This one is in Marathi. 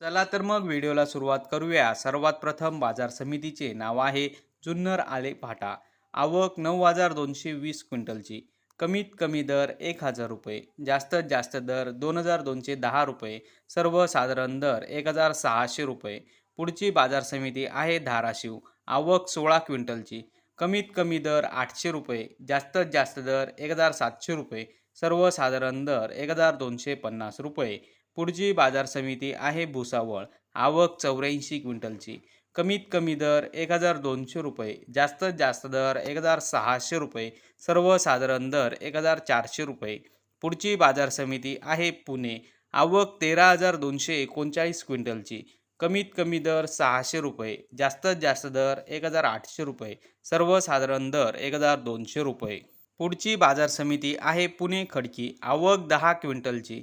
चला तर मग व्हिडिओला सुरुवात करूया. सर्वात प्रथम बाजार समितीचे नाव आहे जुन्नर आले फाटा आवक नऊ हजार दोनशे वीस क्विंटलची. कमीत कमी दर एक हजार रुपये. जास्तीत जास्त दर दोन हजार दोनशे दहा रुपये. सर्वसाधारण दर एक हजार सहाशे रुपये. पुढची बाजार समिती आहे धाराशिव. आवक सोळा क्विंटलची. कमीत कमी दर आठशे रुपये. जास्तीत जास्त दर एक हजार सातशे रुपये. सर्वसाधारण दर एक हजार दोनशे पन्नास रुपये. पुढची बाजार समिती आहे भुसावळ. आवक चौऱ्याऐंशी क्विंटलची. कमीत कमी दर एक हजार दोनशे रुपये. जास्तीत जास्त दर एक हजार सहाशे रुपये. सर्वसाधारण दर एक हजार चारशे रुपये. पुढची बाजार समिती आहे पुणे. आवक तेरा हजार दोनशे एकोणचाळीस क्विंटलची. कमीत कमी दर सहाशे रुपये. जास्तीत जास्त दर एक हजार आठशे रुपये. सर्वसाधारण दर एक हजार दोनशे रुपये. पुढची बाजार समिती आहे पुणे खडकी. आवक दहा क्विंटलची.